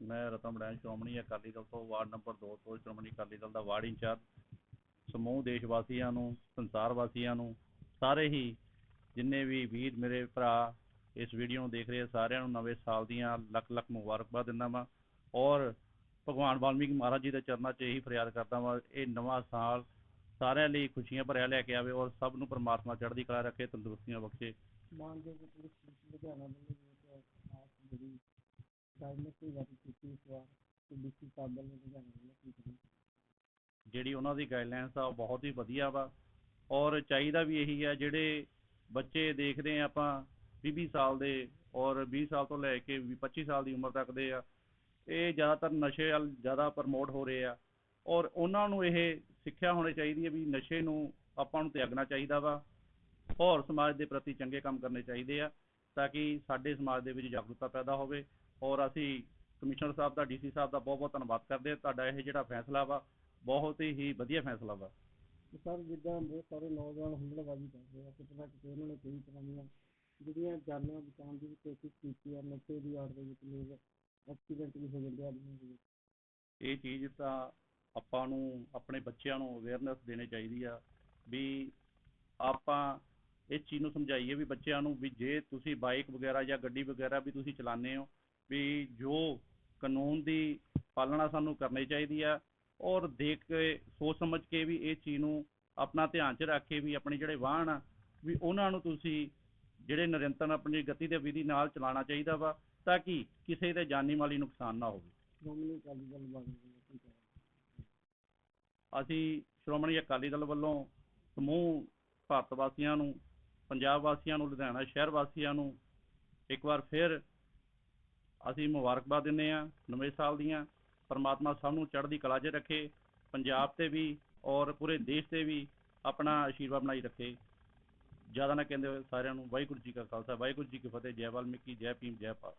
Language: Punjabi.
ਮੈਂ ਰਤਨ ਬੜੈਣ ਸ਼੍ਰੋਮਣੀ ਅਕਾਲੀ ਦਲ ਤੋਂ ਵਾਰਡ ਨੰਬਰ 2 ਤੋਂ ਸ਼੍ਰੋਮਣੀ ਅਕਾਲੀ ਦਲ ਦਾ ਵਾਰਡ ਇੰਚਾਰਜ, ਸਮੂਹ ਦੇਸ਼ ਵਾਸੀਆਂ ਨੂੰ ਸੰਸਾਰ ਵਾਸੀਆਂ ਨੂੰ, ਸਾਰੇ ਹੀ ਜਿੰਨੇ ਵੀ ਵੀਰ ਮੇਰੇ ਭਰਾ ਇਸ ਵੀਡੀਓ ਨੂੰ ਦੇਖ ਰਹੇ ਸਾਰਿਆਂ ਨੂੰ ਨਵੇਂ ਸਾਲ ਦੀਆਂ ਲੱਖ ਲੱਖ ਮੁਬਾਰਕਬਾਦ ਦਿੰਦਾ ਵਾਂ ਔਰ ਭਗਵਾਨ ਵਾਲਮੀਕ ਮਹਾਰਾਜ ਜੀ ਦੇ ਚਰਨਾਂ 'ਚ ਇਹੀ ਫਰਿਆਦ ਕਰਦਾ ਵਾਂ, ਇਹ ਨਵਾਂ ਸਾਲ ਸਾਰਿਆਂ ਲਈ ਖੁਸ਼ੀਆਂ ਭਰਿਆ ਲੈ ਕੇ ਆਵੇ ਔਰ ਸਭ ਨੂੰ ਪਰਮਾਤਮਾ ਚੜ੍ਹਦੀ ਕਲਾ ਰੱਖੇ, ਤੰਦਰੁਸਤੀਆਂ ਬਖਸ਼ੇ। ਮਾਨਯੋਗ ਪੁਲਿਸ ਲੁਧਿਆਣਾ ਵੱਲੋਂ ਜਿਹੜੀ ਉਹਨਾਂ ਦੀ ਗਾਈਡਲਾਈਨਸ ਆ, ਉਹ ਬਹੁਤ ਹੀ ਵਧੀਆ ਵਾ। ਔਰ ਚਾਹੀਦਾ ਵੀ ਇਹੀ ਆ, ਜਿਹੜੇ ਬੱਚੇ ਦੇਖਦੇ ਆ ਆਪਾਂ 20 ਸਾਲ ਦੇ ਔਰ 20 ਸਾਲ ਤੋਂ ਲੈ ਕੇ 25 ਸਾਲ ਦੀ ਉਮਰ ਤੱਕ ਦੇ ਆ, ਇਹ ਜ਼ਿਆਦਾਤਰ ਨਸ਼ੇ ਵੱਲ ਜ਼ਿਆਦਾ ਪ੍ਰਮੋਟ ਹੋ ਰਹੇ ਆ। ਔਰ ਉਹਨਾਂ ਨੂੰ ਇਹ ਸਿੱਖਿਆ ਹੋਣੀ ਚਾਹੀਦੀ ਹੈ ਵੀ ਨਸ਼ੇ ਨੂੰ ਆਪਾਂ ਨੂੰ ਤਿਆਗਣਾ ਚਾਹੀਦਾ ਵਾ, ਔਰ ਸਮਾਜ ਦੇ ਪ੍ਰਤੀ ਚੰਗੇ ਕੰਮ ਕਰਨੇ ਚਾਹੀਦੇ ਆ, ਤਾਂ ਕਿ ਸਾਡੇ ਸਮਾਜ ਦੇ ਵਿੱਚ ਜਾਗਰੂਕਤਾ ਪੈਦਾ ਹੋਵੇ। ਔਰ ਅਸੀਂ ਕਮਿਸ਼ਨਰ ਸਾਹਿਬ ਦਾ ਡੀਸੀ ਸਾਹਿਬ ਦਾ ਬਹੁਤ ਬਹੁਤ ਧੰਨਵਾਦ ਕਰਦੇ ਹਾਂ। ਤੁਹਾਡਾ ਇਹ ਜਿਹੜਾ ਫੈਸਲਾ ਵਾ ਬਹੁਤ ਹੀ ਵਧੀਆ ਫੈਸਲਾ ਵਾ। ਸਰ ਜਿੱਦਾਂ ਬਹੁਤ ਸਾਰੇ ਨੌਜਵਾਨ ਹੁਮਲਾਬਾਜ਼ੀ ਕਰਦੇ ਆ ਕਿਤੇ ਨਾ ਕਿਤੇ ਉਹਨਾਂ ਨੇ ਕਈ ਤਰ੍ਹਾਂ ਦੀਆਂ ਜਿਹੜੀਆਂ ਜਾਨਾਂ ਬਚਾਉਣ ਦੀ ਵੀ ਕੋਸ਼ਿਸ਼ ਕੀਤੀ ਆ ਨਸ਼ੇ ਦੀ ਆੜ ਦੇ ਵਿੱਚ ਲੋਕ ਐਕਸੀਡੈਂਟ ਵੀ ਹੋ ਜਾਂਦੇ ਆ। ਦੇ ਵਿੱਚ ਇਹ ਚੀਜ਼ ਤਾਂ ਆਪਾਂ ਨੂੰ ਆਪਣੇ ਬੱਚਿਆਂ ਨੂੰ ਅਵੇਅਰਨੈਸ ਦੇਣੀ ਚਾਹੀਦੀ ਆ ਵੀ ਆਪਾਂ ਇਸ ਚੀਜ਼ ਨੂੰ ਸਮਝਾਈਏ ਵੀ ਬੱਚਿਆਂ ਨੂੰ ਵੀ ਜੇ ਤੁਸੀਂ ਬਾਈਕ ਵਗੈਰਾ ਜਾਂ ਗੱਡੀ ਵਗੈਰਾ ਵੀ ਤੁਸੀਂ ਚਲਾਉਂਦੇ ਹੋ ਵੀ ਜੋ ਕਾਨੂੰਨ ਦੀ ਪਾਲਣਾ ਸਾਨੂੰ ਕਰਨੀ ਚਾਹੀਦੀ ਆ ਔਰ ਦੇਖ ਕੇ ਸੋਚ ਸਮਝ ਕੇ ਵੀ ਇਹ ਚੀਜ਼ ਨੂੰ ਆਪਣਾ ਧਿਆਨ 'ਚ ਰੱਖ ਕੇ ਵੀ ਆਪਣੇ ਜਿਹੜੇ ਵਾਹਨ ਆ ਵੀ ਉਹਨਾਂ ਨੂੰ ਤੁਸੀਂ ਜਿਹੜੇ ਨਿਰੰਤਰ ਆਪਣੀ ਗਤੀ ਦੇ ਵਿਧੀ ਨਾਲ ਚਲਾਉਣਾ ਚਾਹੀਦਾ ਵਾ ਤਾਂ ਕਿ ਕਿਸੇ ਦੇ ਜਾਨੀ ਮਾਲੀ ਨੁਕਸਾਨ ਨਾ ਹੋਵੇ। ਅਸੀਂ ਸ਼੍ਰੋਮਣੀ ਅਕਾਲੀ ਦਲ ਵੱਲੋਂ ਸਮੂਹ ਭਾਰਤ ਵਾਸੀਆਂ ਨੂੰ ਪੰਜਾਬ ਵਾਸੀਆਂ ਨੂੰ ਲੁਧਿਆਣਾ ਸ਼ਹਿਰ ਵਾਸੀਆਂ ਨੂੰ ਇੱਕ ਵਾਰ ਫਿਰ ਅਸੀਂ ਮੁਬਾਰਕਬਾਦ ਦਿੰਦੇ ਹਾਂ, ਨਵੇਂ ਸਾਲ ਦੀਆਂ, ਪਰਮਾਤਮਾ ਸਭ ਨੂੰ ਚੜ੍ਹਦੀ ਕਲਾ 'ਚ ਰੱਖੇ, ਪੰਜਾਬ ਤੇ ਵੀ ਔਰ ਪੂਰੇ ਦੇਸ਼ ਤੇ ਵੀ ਆਪਣਾ ਆਸ਼ੀਰਵਾਦ ਬਣਾਈ ਰੱਖੇ। ਜ਼ਿਆਦਾ ਨਾ ਕਹਿੰਦੇ ਹੋਏ ਸਾਰਿਆਂ ਨੂੰ ਵਾਹਿਗੁਰੂ ਜੀ ਕਾ ਖਾਲਸਾ, ਵਾਹਿਗੁਰੂ ਜੀ ਕੀ ਫਤਿਹ, ਜੈ ਵਾਲਮੀਕੀ, ਜੈ ਭੀਮ, ਜੈ ਭਾਰਤ।